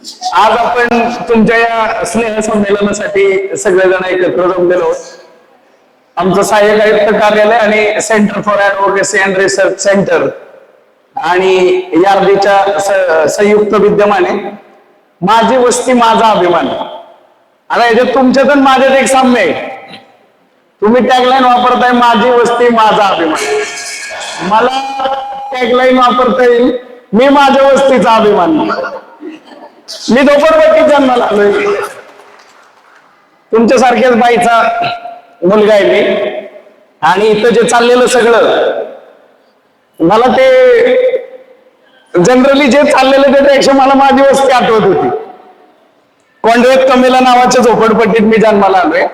आज आपण तुमच्या या स्नेह संमेलनासाठी सगळेजण एकत्र जमलेलो आहोत. आमचं सहाय्यक आयुक्त कार्यालय आणि centre for advocacy and research centre आणि यार्दीच्या संयुक्त विद्यमाने माझी वस्ती माझा अभिमान. आता याच्यात तुमच्यात आणि माझ्यात एक साम्य आहे. तुम्ही टॅगलाईन वापरताय माझी वस्ती माझा अभिमान. मला टॅगलाईन वापरता येईल मी माझ्या वस्तीचा अभिमान. मी झोपडपट्टीत जन्माला आलोय. तुमच्यासारख्याच बाईचा मुलगा आहे मी. आणि इथं जे चाललेलं सगळं मला ते जनरली जे चाललेलं त्यापेक्षा मला माझी वस्ती आठवत होती. कोंडवेत कमेला नावाच्या झोपडपट्टीत मी जन्माला आलोय.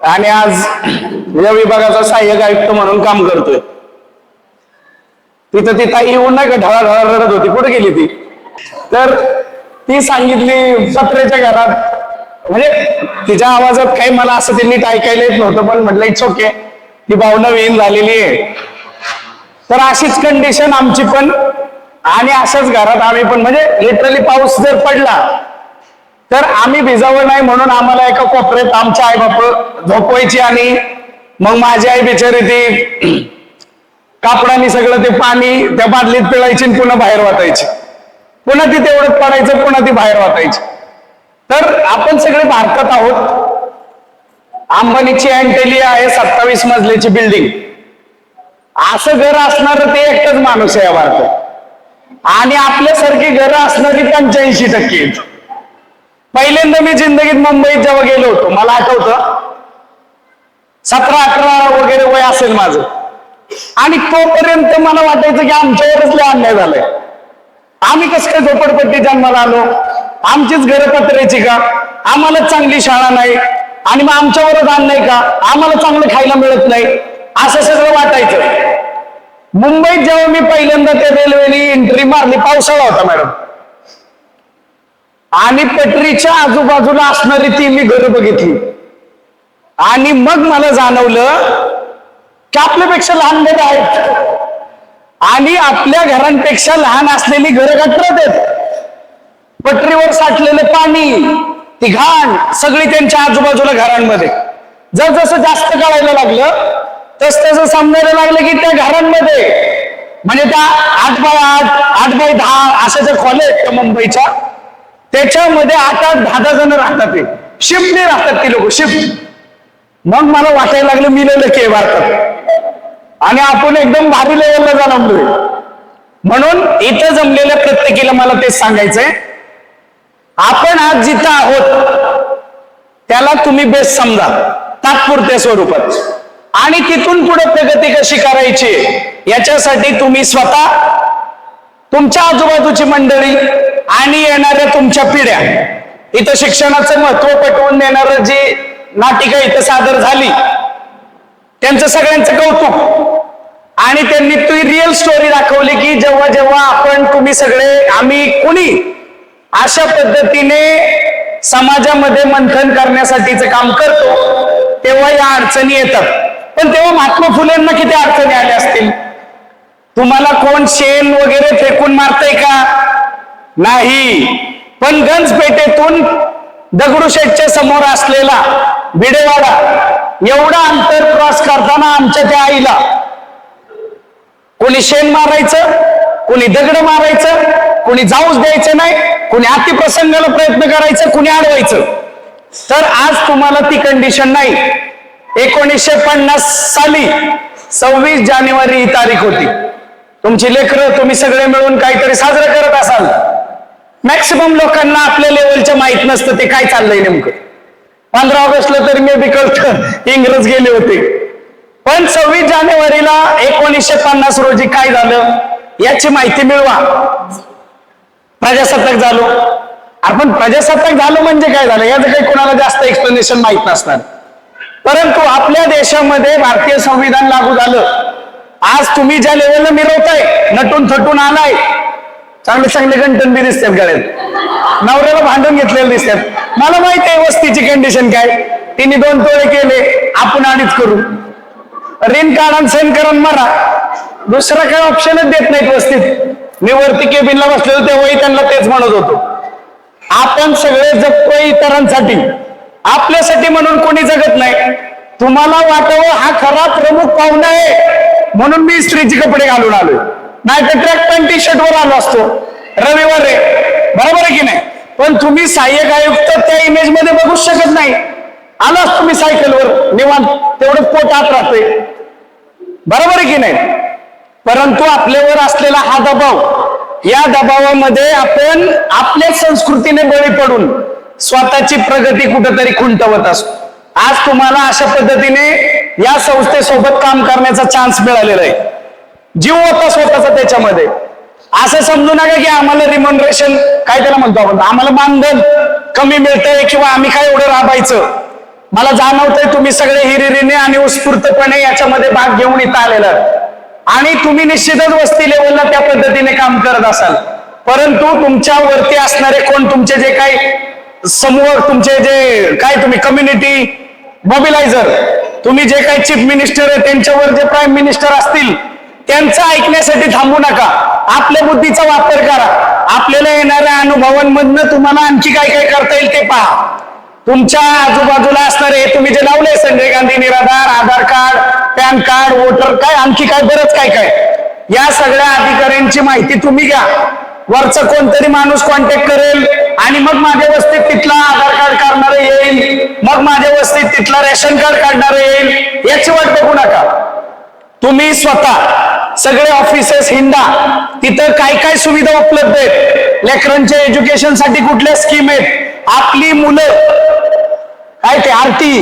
आणि आज या विभागाचा सहाय्यक आयुक्त म्हणून काम करतोय. तिथं ती ताई येऊन नाही का ढळा ढळा रडत होती. कुठे गेली ती? तर ती सांगितली पत्रेच्या घरात. म्हणजे तिच्या आवाजात काही मला असं ते नीट ऐकायला येत नव्हतं पण म्हटलं इट्स ओके ती भावना विहीन झालेली आहे. तर अशीच कंडिशन आमची पण आणि असंच घरात आम्ही पण. म्हणजे लिटरली पाऊस जर पडला तर आम्ही भिजावं नाही म्हणून आम्हाला एका कोपऱ्यात आमच्या आई बाप झोपवायची आणि मग माझी आई बिचारी ती कापडाने सगळं ते पाणी त्या बादलीत पिळायची आणि पुन्हा बाहेर वाटायची. पुन्हा ती तेवढंच पडायचं पुन्हा ती बाहेर वाटायची. तर आपण सगळे भारतात आहोत. अंबानीची अँटेलिया आहे सत्तावीस मजल्याची बिल्डिंग असं घर असणार ते एकटाच माणूस आहे या भारतात. आणि आपल्यासारखी घर असणारी पंच्याऐंशी टक्के पहिल्यांदा मी जिंदगीत मुंबईत जेव्हा गेलो होतो मला आठवतं सतरा अठरा वगैरे वय असेल माझं. आणि तोपर्यंत मला वाटायचं की आमच्यावरच लय अन्याय झालाय. आम्ही कसं काय झोपडपट्टी जन्माला आलो? आमचीच घरं पत्र्याची का? आम्हाला चांगली शाळा नाही. आणि मग आमच्यावरच नाही का? आम्हाला चांगलं खायला मिळत नाही. असं सगळं वाटायचं. मुंबईत जेव्हा मी पहिल्यांदा त्या रेल्वेने एंट्री मारली पावसाळा होता मॅडम आणि पटरीच्या आजूबाजूला असणारी ती मी घरं बघितली. आणि मग मला जाणवलं की आपल्यापेक्षा लहान घरं आहेत. आणि आपल्या घरांपेक्षा लहान असलेली घरं गटरत आहेत पटरीवर साठलेलं पाणी ती घाण सगळी त्यांच्या आजूबाजूला घरांमध्ये. जर जसं जास्त कळायला लागलं तस तसं समजायला लागलं की त्या घरांमध्ये. म्हणजे त्या आठ बाय आठ आठ बाय दहा अशा ज्या खोल्या आहेत त्या मुंबईच्या त्याच्यामध्ये आठ आठ दहा दहा जण राहतात ते. शिफ्टने राहतात ती लोक शिफ्ट मग मला वाटायला लागलं मी लय लकी भारतात. आणि आपण एकदम भारी लेवलला जाणवलोय म्हणून इथं जमलेल्या प्रत्येकीला मला तेच सांगायचंय. आपण आज जिथं आहोत त्याला तुम्ही बेस्ट समजा तात्पुरत्या स्वरूपात. आणि तिथून पुढे प्रगती कशी करायची याच्यासाठी तुम्ही स्वतः तुमच्या आजूबाजूची मंडळी आणि येणाऱ्या तुमच्या पिढ्या इथं शिक्षणाचं महत्त्व पटवून देणारं जी नाटिका इथं सादर झाली त्यांचं सगळ्यांचं कौतुक. आणि त्यांनी ती रिअल स्टोरी दाखवली की जेव्हा जेव्हा आपण तुम्ही सगळे आम्ही कुणी अशा पद्धतीने समाजामध्ये मंथन करण्यासाठीचं काम करतो तेव्हा या अडचणी येतात. पण तेव्हा महात्मा फुलेंना किती अडचणी आल्या असतील? तुम्हाला कोण शेण वगैरे फेकून मारतय का? नाही. पण गंजपेठेतून दगडूशेठच्या समोर असलेला भिडेवाडा एवढा अंतर करताना आमच्या त्या आईला कोणी शेण मारायचं कोणी दगड मारायचं कोणी जाऊच द्यायचं नाही कोणी अतिप्रसंगाला प्रयत्न करायचं कोणी अडवायचं. तर आज तुम्हाला ती कंडिशन नाही. एकोणीसशे पन्नास साली सव्वीस जानेवारी ही तारीख होती. तुमची लेकरं तुम्ही सगळे मिळून काहीतरी साजरं करत असाल. मॅक्सिमम लोकांना आपल्या लेवलच्या माहीत नसतं ते काय चाललंय नेमकं. पंधरा ऑगस्टला तरी मे बी कळत इंग्रज गेले होते. पण सव्वीस जानेवारीला एकोणीसशे पन्नास रोजी काय झालं? याची माहिती मिळवा. प्रजासत्ताक झालो. आपण प्रजासत्ताक झालो म्हणजे काय झालं? याचं काही कोणाला जास्त एक्सप्लेनेशन माहीत नसणार. परंतु आपल्या देशामध्ये भारतीय संविधान लागू झालं. आज तुम्ही ज्या लेवलला मिरवताय नटून थटून आलाय चांगले चांगले गंटन बी दिसतात गळ्यात. नवऱ्याला भांडून घेतलेले दिसतात. मला माहिती आहे वस्तीची कंडिशन काय. तिने दोन तोळे केले आपण अडीच करू. ऋण काढा सेन करा मरा. दुसरा काय ऑप्शनच देत नाहीत व्यवस्थित मी वरती केबिनला बसलेलो तेव्हाही त्यांना तेच म्हणत होतो. आपण सगळे जगतोय इतरांसाठी. आपल्यासाठी म्हणून कोणी जगत नाही. तुम्हाला वाटावं हा खरा प्रमुख पाहुणा आहे. म्हणून मी स्त्रीचे कपडे घालून आलोय. नाही तर ट्रॅक पॅन्ट टी शर्ट वर आलो असतो. रविवार आहे. बरोबर आहे की नाही? पण तुम्ही सहाय्यक आयुक्त त्या इमेजमध्ये बघूच शकत नाही. आलास तुम्ही सायकलवर निवांत. तेवढं पोट आत राहतोय. बरोबर आहे की नाही? परंतु आपल्यावर असलेला हा दबाव या दबावामध्ये आपण आपल्या संस्कृतीने बळी पडून स्वतःची प्रगती कुठेतरी खुंटवत असतो आज तुम्हाला अशा पद्धतीने या संस्थेसोबत काम करण्याचा चान्स मिळालेला आहे. जीव होता स्वतःचा त्याच्यामध्ये. असं समजू नका की आम्हाला रिमोनरेशन काय त्याला म्हणतो आपण? आम्हाला मानधन कमी मिळतंय किंवा आम्ही काय एवढं राबायचं? मला जाणवतंय तुम्ही सगळे हिरिरीने आणि उत्स्फूर्तपणे याच्यामध्ये भाग घेऊन इथं आलेलं आणि तुम्ही निश्चितच वस्ती लेवलला त्या पद्धतीने काम करत असाल. परंतु तुमच्या वरती असणारे कोण तुमचे जे काही समूह तुमचे जे काय तुम्ही कम्युनिटी मोबिलायझर तुम्ही जे काही चीफ मिनिस्टर आहे त्यांच्यावर जे प्राईम मिनिस्टर असतील त्यांचं ऐकण्यासाठी थांबू नका. आपल्या बुद्धीचा वापर करा. आपल्याला येणाऱ्या अनुभवांमधनं तुम्हाला आणखी काय काय करता येईल ते पहा. तुमच्या आजूबाजूला असणारे तुम्ही जे लावले संजय गांधी निराधार Aadhaar card PAN card voter काय आणखी काय बरंच काय काय? या सगळ्या अधिकाऱ्यांची माहिती तुम्ही घ्या. वरचा कोणतरी माणूस कॉन्टॅक्ट करेल आणि मग माझ्या वस्तीत तिथला आधार कार्ड काढणार येईल. मग माझ्या वस्तीत तिथला रेशन कार्ड काढणार येईल. याची वाट बघू नका. तुम्ही स्वतः सगळे ऑफिसेस हिंडा. तिथं काय काय सुविधा उपलब्ध आहेत? लेकरांच्या एज्युकेशनसाठी कुठल्या स्कीम आहेत? आपली मुलं काय ते आरती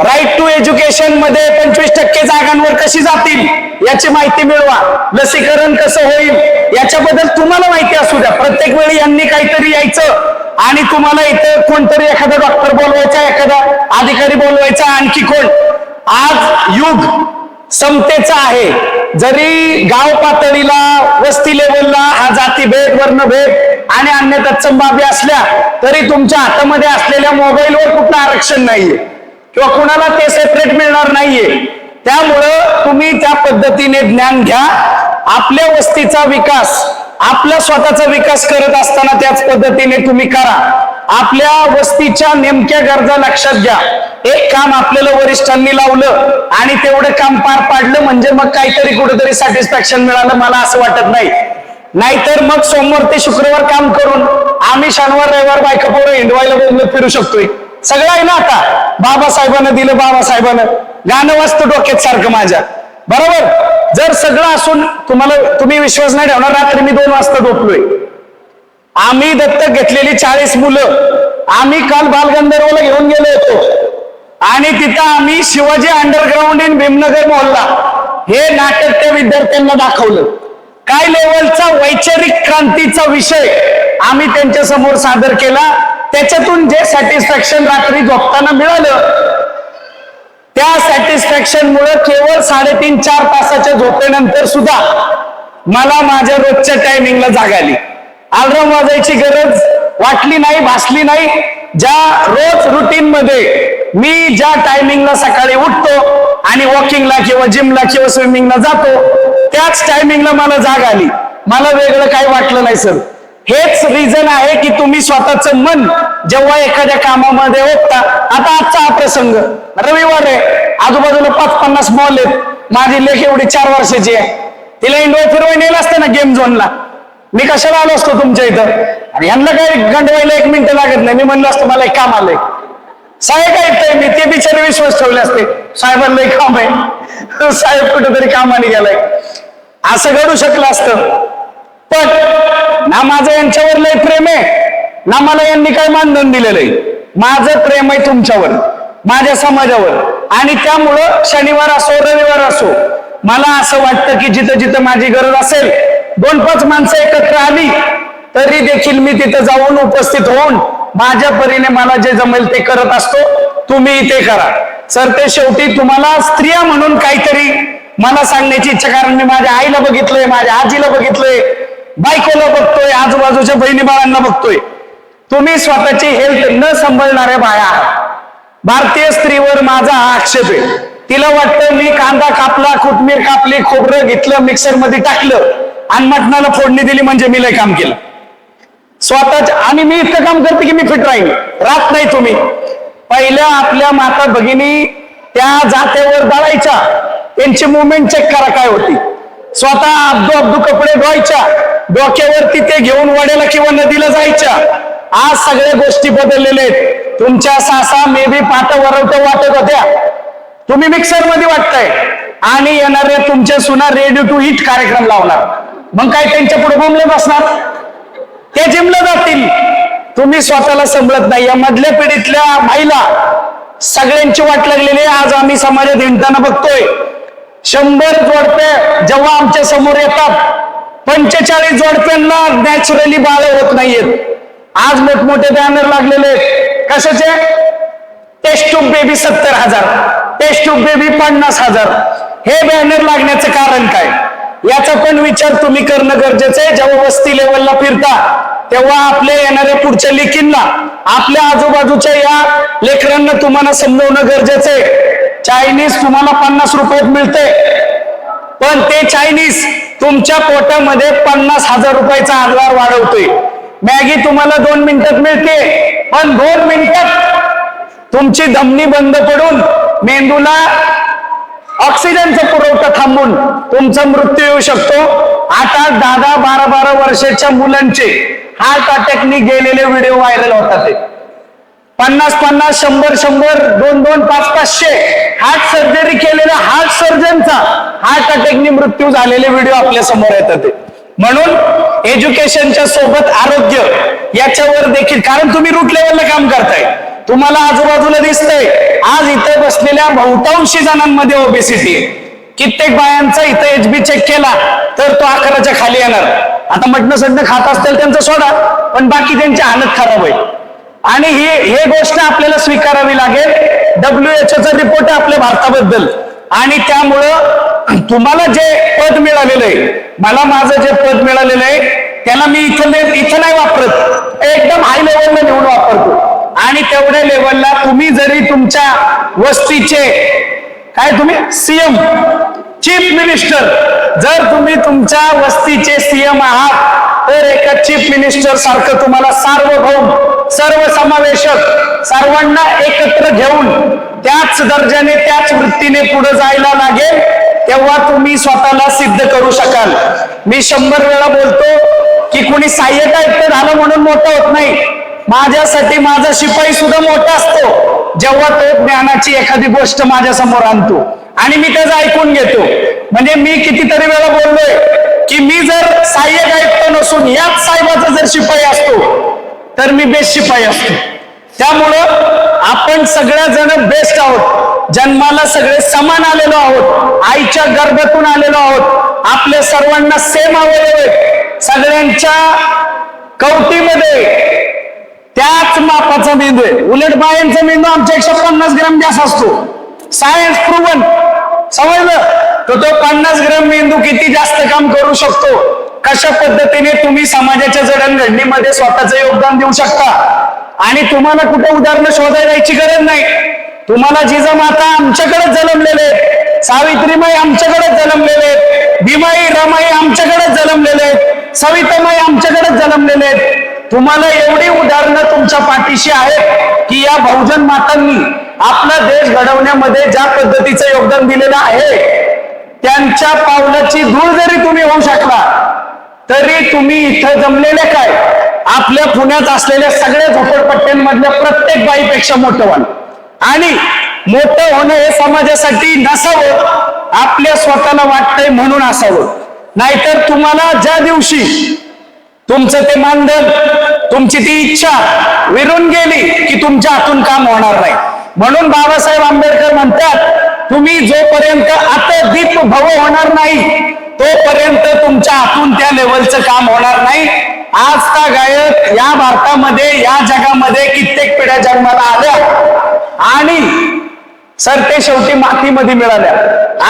राईट टू एज्युकेशनमध्ये पंचवीस टक्के जागांवर कशी जातील याची माहिती मिळवा. लसीकरण कसं होईल याच्याबद्दल तुम्हाला माहिती असू द्या. प्रत्येक वेळी यांनी काहीतरी यायचं आणि तुम्हाला इथं कोणतरी एखादा डॉक्टर बोलवायचा एखादा अधिकारी बोलवायचा आणखी कोण? आज युग समतेचा आहे. जरी गाव पातळीला वस्ती लेवलला हा जातीभेद वर्णभेद आणि अन्य तत्सम बाबी असल्या तरी तुमच्या हातामध्ये असलेल्या मोबाईलवर कुठलं आरक्षण नाहीये. किंवा कुणाला ते सेपरेट मिळणार नाहीये. त्यामुळं तुम्ही त्या पद्धतीने ज्ञान घ्या. आपल्या वस्तीचा विकास आपला स्वतःचा विकास करत असताना त्याच पद्धतीने तुम्ही करा. आपल्या वस्तीच्या नेमक्या गरजा लक्षात घ्या. एक काम आपल्याला वरिष्ठांनी लावलं आणि तेवढं काम पार पाडलं म्हणजे मग काहीतरी कुठेतरी सॅटिस्फॅक्शन मिळालं मला असं वाटत नाही. नाहीतर मग सोमवार ते शुक्रवार काम करून आम्ही शनिवार रविवार बायका पोरं हिंडवायला बोलत फिरू शकतोय. सगळं आहे ना आता? बाबासाहेबांना दिलं बाबासाहेबांना. गाणं वाजतं डोक्यात सारखं माझ्या. बरोबर? जर सगळं असून तुम्हाला तुम्ही विश्वास नाही ठेवणार रात्री मी दोन वाजता झोपलोय. आम्ही दत्तक घेतलेली चाळीस मुलं. आम्ही काल बालगंधर्वला घेऊन गेलो होतो. आणि तिथं आम्ही शिवाजी अंडरग्राऊंड इन भीमनगर मोहल्ला हे नाटक त्या विद्यार्थ्यांना दाखवलं. काय लेवलचा वैचारिक क्रांतीचा विषय आम्ही त्यांच्यासमोर सादर केला त्याच्यातून जे सॅटिस्फॅक्शन रात्री झोपताना मिळालं त्या सॅटिस्फॅक्शन मुळे केवळ साडेतीन चार तासाच्या झोपेनंतर सुद्धा मला माझ्या रोजच्या टायमिंगला जाग आली. अलार्म वाजायची गरज वाटली नाही भासली नाही. ज्या रोज रुटीन मध्ये मी ज्या टायमिंगला सकाळी उठतो आणि वॉकिंगला किंवा जिमला किंवा स्विमिंगला जातो त्याच टायमिंगला मला जाग आली. मला वेगळं काही वाटलं नाही सर हेच रिझन आहे की तुम्ही स्वतःच मन जेव्हा एखाद्या कामामध्ये ओपता आता आजचा हा प्रसंग. रविवार आहे. आजूबाजूला पाच पन्नास मॉल आहेत. माझी लेख एवढी चार वर्षाची आहे. तिला इंडोर फिरवाय नेलं असतं ना गेम झोनला मी कशाला आलो असतो तुमच्या इथं? आणि यांना काही गंडवायला एक मिनिट लागत नाही. मी म्हणलं असतो मला एक काम आलंय. साहेब काय मी ते बिचारे विश्वास ठेवले असते. साहेबांना काम आहे. साहेब कुठेतरी कामाने गेलाय. असं घडू शकलं असतं. पण ना माझं यांच्यावर लय प्रेम आहे ना मला यांनी काय मानधन दिलेलं आहे. माझं प्रेम आहे तुमच्यावर माझ्या समाजावर. आणि त्यामुळं शनिवार असो रविवार असो मला असं वाटतं की जिथं जिथं माझी गरज असेल दोन पाच माणसं एकत्र आली तरी देखील मी तिथं जाऊन उपस्थित होऊन माझ्या परीने मला जे जमेल ते करत असतो. तुम्ही ते करा. सर ते शेवटी तुम्हाला स्त्रिया म्हणून काहीतरी मला सांगण्याची इच्छा कारण मी माझ्या आईला बघितलंय माझ्या आजीला बघितलंय बायकोला बघतोय आजूबाजूच्या बहिणी बाळांना बघतोय. तुम्ही स्वतःची हेल्थ न सांभाळणाऱ्या बाया आहात. भारतीय स्त्रीवर माझा हा आक्षेप आहे. तिला वाटतं मी कांदा कापला कोथमीर कापली खोबरं घेतलं मिक्सरमध्ये टाकलं आणि मटणाला फोडणी दिली म्हणजे मी लय काम केलं. स्वतःच आणि मी इतकं काम करते की मी फिट राहील राहत नाही तुम्ही. पहिल्या आपल्या माता भगिनी त्या जात्यावर दळायच्या. त्यांची मुवमेंट चेक करा काय होती. स्वतः अब्दू अब्दू कपडे धुवायच्या डोक्यावरती ते घेऊन वड्याला किंवा नदीला जायच्या. आज सगळ्या गोष्टी बदललेल्या आहेत. तुमच्या सासा मे बी पाठ वरवट वाटत होत्या. तुम्ही मिक्सरमध्ये वाटताय. आणि येणाऱ्या तुमच्या सुना रेडिओ टू हिट कार्यक्रम लावणार. मग काय त्यांच्या पुढे बोमले बसणार? ते जिमला जातील. तुम्ही स्वतःला समजत नाही. या मधल्या पिढीतल्या भाईला सगळ्यांची वाट लागलेली आहे. आज आम्ही समाजात हिंडताना बघतोय. शंभर जोडपे जेव्हा आमच्यासमोर येतात पंचेचाळीस जोडप्यांना नॅचरली बाळ होत नाहीयेत. आज मोठमोठे बॅनर लागलेले आहेत. कशाचे? टेस्ट ट्यूब बेबी सत्तर हजार. टेस्ट ट्यूब बेबी पन्नास हजार. हे बॅनर लागण्याचं कारण काय? याचा पण विचार तुम्ही करणं गरजेचं आहे. जेव्हा वस्ती लेवलला फिरता तेव्हा आपल्या येणाऱ्या पुढच्या लेखींना आपल्या आजूबाजूच्या या लेकरांना तुम्हाला समजवणं गरजेचं आहे. चायनीज तुम्हाला पन्नास रुपयात मिळते. पण ते चायनीज तुमच्या पोटामध्ये पन्नास हजार रुपयाचा आधार वाढवतोय. मॅगी तुम्हाला दोन मिनिटात मिळते. पण दोन मिनिटात तुमची धमनी बंद पडून मेंदूला ऑक्सिजनचा पुरवठा थांबून तुमचा मृत्यू येऊ शकतो. आता दहा दहा बारा बारा वर्षाच्या मुलांचे हार्ट अटॅकनी गेलेले व्हिडिओ व्हायरल होतात ते. पन्नास पन्नास शंभर शंभर दोन दोन पाच पाचशे. हार्ट सर्जरी केलेल्या हार्ट सर्जनचा हार्ट अटॅकनी मृत्यू झालेले व्हिडिओ आपल्यासमोर येतात. म्हणून एज्युकेशनच्या सोबत आरोग्य याच्यावर देखील कारण तुम्ही रूट लेवलला काम करताय. तुम्हाला आजूबाजूला दिसतंय. आज इथे बसलेल्या बहुतांशी जणांमध्ये ओबेसिटी आहे. कित्येक बायांचा इथं एचबी चेक केला तर तो अकराच्या खाली येणार. आता मटणं सडणं खात असतील त्यांचं सोडा पण बाकी त्यांची हालत खराब होईल. आणि ही हे गोष्ट आपल्याला स्वीकारावी लागेल. डब्ल्यू एच चा रिपोर्ट आहे आपल्या भारताबद्दल. आणि त्यामुळं तुम्हाला जे पद मिळालेलं आहे मला माझं जे पद मिळालेलं आहे त्याला मी इथं इथं नाही वापरत. एकदम हाय लेवलला नेऊन वापरतो. आणि तेवढ्या लेवलला तुम्ही जरी तुमच्या वस्तीचे काय तुम्ही? सीएम चीफ मिनिस्टर जर तुम्ही तुमच्या वस्तीचे सीएम आहात तर एका चीफ मिनिस्टर सारखं तुम्हाला सार्वभौम सर्वसमावेशक सर्वांना एकत्र घेऊन त्याच दर्जाने त्याच वृत्तीने पुढे जायला लागेल तेव्हा तुम्ही स्वतःला सिद्ध करू शकाल. मी शंभर वेळा बोलतो की कुणी सहाय्यक आयुक्त झालं म्हणून मोठं होत नाही. माझ्यासाठी माझा शिपाई सुद्धा मोठा असतो. जेव्हा तो ज्ञानाची एखादी गोष्ट माझ्यासमोर आणतो. आणि मी त्याचं ऐकून घेतो. म्हणजे मी कितीतरी वेळा बोललोय की मी जर सहाय्यक आयुक्त नसून याच साहेबाचा जर शिपाई असतो तर मी बेस्ट शिपाई असतो. त्यामुळं आपण सगळ्या बेस्ट आहोत. जन्माला सगळे समान आलेलो आहोत. आईच्या गर्भातून आलेलो आहोत. आपल्या सर्वांना सेम अवयव आहेत सगळ्यांच्या कवटीमध्ये त्याच मापाचा मेंदू आहे. उलट बायांचा मेंदू आमच्या एकशे पन्नास ग्रॅम जास्त असतो. सायन्स प्रूवन समजलं? तर तो पन्नास ग्रॅम मेंदू किती जास्त काम करू शकतो? कशा पद्धतीने तुम्ही समाजाच्या जडणघडणीमध्ये स्वतःचं योगदान देऊ शकता? आणि तुम्हाला कुठे उदाहरणं शोधायला यायची गरज नाही. तुम्हाला जिजामाता आमच्याकडेच जन्मलेले आहेत. सावित्रीमाई आमच्याकडेच जन्मलेले भीमाई रमाई आमच्याकडेच जन्मलेले आहेत. सवितामाई आमच्याकडेच जन्मलेले आहेत. तुम्हाला एवढी उदाहरणं तुमच्या पाठीशी आहेत की या बहुजन मातांनी आपला देश घडवण्यामध्ये ज्या पद्धतीचं योगदान दिलेलं आहे त्यांच्या पावलाची धूळ जरी तुम्ही होऊ शकला तरी तुम्ही इथं जमलेले काय? आपल्या पुण्यात असलेल्या सगळ्या झोपडपट्ट्यांमधल्या प्रत्येक बाईपेक्षा मोठं व्हाल आणि मोठं होणं हे समाजासाठी नसावं आपल्या स्वतःला वाटतंय म्हणून असावं. नाहीतर तुम्हाला ज्या दिवशी तुमचं ते मानधन तुमची ती इच्छा विरून गेली की तुमच्या हातून काम होणार नाही. म्हणून बाबासाहेब आंबेडकर म्हणतात तुम्ही जोपर्यंत अतदीप भव होणार नाही तोपर्यंत तुमच्या हातून त्या लेवलचं काम होणार नाही. आज का गायक या भारतामध्ये या जगामध्ये कित्येक पिढ्या जन्माला आल्या आणि सर ते शेवटी मातीमध्ये मिळाल्या.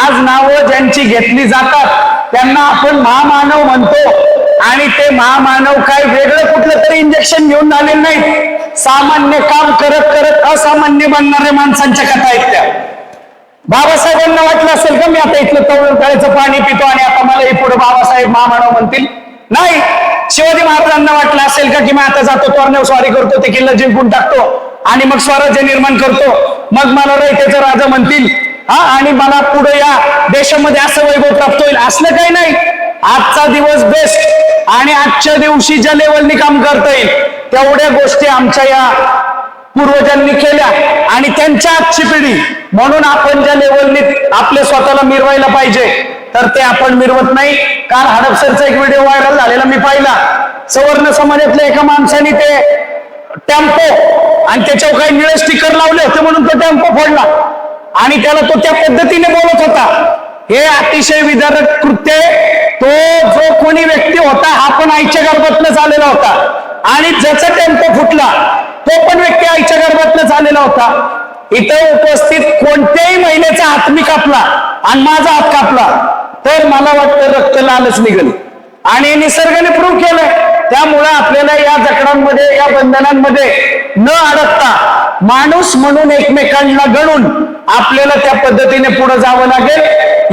आज नावं ज्यांची घेतली जातात त्यांना आपण महामानव म्हणतो. आणि ते महामानव काय वेगळं कुठलं तरी इंजेक्शन घेऊन आलेलं नाही सामान्य काम करत करत असामान्य बनणाऱ्या माणसांच्या कथा आहेत त्या. बाबासाहेबांना वाटलं असेल का मी आता इथलं तळून तळ्याचं पाणी पितो आणि आता मला हे पुढे बाबासाहेब महामानव म्हणतील? नाही. शिवाजी महाराजांना वाटलं असेल का की मी आता जातो तोरण्यावर स्वारी करतो ते किल्ला जिंकून टाकतो आणि मग स्वराज्य निर्माण करतो. मग मला रयतेचं राजा म्हणतील. हा आणि मला पुढे या देशामध्ये असं वैभव प्राप्त होईल असलं काही नाही. आजचा दिवस बेस्ट आणि आजच्या दिवशी ज्या लेवलनी काम करता येईल तेवढ्या गोष्टी आमच्या या पूर्वजांनी केल्या आणि त्यांच्या आजची पिढी. म्हणून आपण ज्या लेवलनी आपल्या स्वतःला मिरवायला पाहिजे तर ते आपण मिरवत नाही. काल हडपसरचा एक व्हिडिओ व्हायरल झालेला मी पाहिला. सवर्ण समाजातल्या एका माणसाने ते टेम्पो आणि त्याच्यावर काही निळे स्टिकर लावले होते म्हणून तो टेम्पो फोडला. आणि त्याला तो त्या पद्धतीने बोलत होता. हे अतिशय विदारक कृत्य तो जो कोणी व्यक्ती होता हा पण आईच्या गर्भातनच आलेला होता. आणि ज्याचा टेम्पो फुटला तो पण व्यक्ती आईच्या गर्भातलं झालेला होता. इथं उपस्थित कोणत्याही महिलेचा हात मी कापला आणि माझा हात कापला तर मला वाटतं रक्त लालच निघेल. आणि निसर्गाने प्रूव्ह केलंय. त्यामुळं आपल्याला या जकडांमध्ये या बंधनांमध्ये न अडकता माणूस म्हणून एकमेकांना गणून आपल्याला त्या पद्धतीने पुढे जावं लागेल.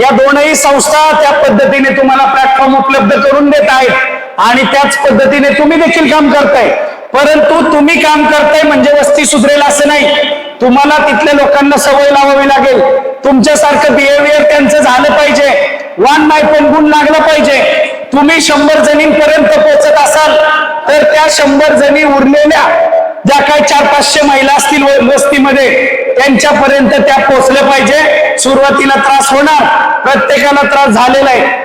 या दोनही संस्था त्या पद्धतीने तुम्हाला प्लॅटफॉर्म उपलब्ध करून देत आहेत. आणि त्याच पद्धतीने तुम्ही देखील काम करताय. परंतु तुम्ही काम करताय म्हणजे वस्ती सुधरेल असं नाही. तुम्हाला तिथल्या लोकांना सवय लावावी लागेल. तुमच्यासारखं बिहेवियर त्यांचं झालं पाहिजे. वन माय पण गुण लागला पाहिजे. तुम्ही शंभर जणींपर्यंत पोहोचत असाल तर त्या शंभर जणी उरलेल्या ज्या काही चार पाचशे महिला असतील व- वस्तीमध्ये त्यांच्यापर्यंत त्या पोहोचल्या पाहिजे. सुरुवातीला त्रास होणार. प्रत्येकाला त्रास झालेला आहे.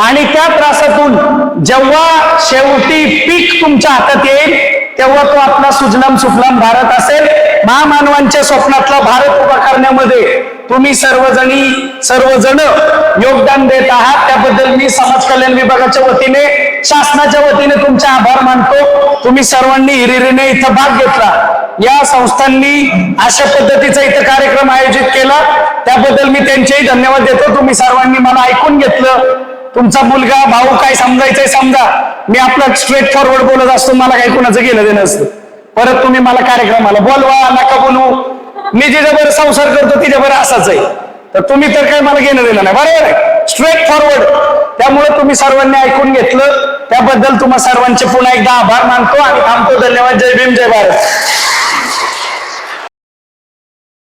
आणि त्या त्रासातून जेव्हा शेवटी पीक तुमच्या हातात येईल तेव्हा तो आपला सुजलाम सुफलाम भारत असेल. महामानवांच्या स्वप्नातला भारत उभा करण्यामध्ये तुम्ही सर्वजणी सर्वजण योगदान देत आहात. त्याबद्दल मी समाज कल्याण विभागाच्या वतीने शासनाच्या वतीने तुमचे आभार मानतो. तुम्ही सर्वांनी हिरिरीने इथं भाग घेतला. या संस्थांनी अशा पद्धतीचा इथं कार्यक्रम आयोजित केला. त्याबद्दल मी त्यांचेही धन्यवाद देतो. तुम्ही सर्वांनी मला ऐकून घेतलं. तुमचा मुलगा भाऊ काय समजायचंय समजा. मी आपलं स्ट्रेट फॉरवर्ड बोलत असतो मला काही कोणाचं गेलं देणं असतं परत तुम्ही मला कार्यक्रमाला बोलवा नका बोलू. मी जिथे बरं संसार करतो तिथे बरं असाच आहे. तर तुम्ही तर काय मला घेणं देणं नाही. बरोबर आहे? स्ट्रेट फॉरवर्ड त्यामुळे तुम्ही सर्वांनी ऐकून घेतलं. त्याबद्दल तुम्हा सर्वांचे पुन्हा एकदा आभार मानतो आणि थांबतो. धन्यवाद. जय भीम जय भारत.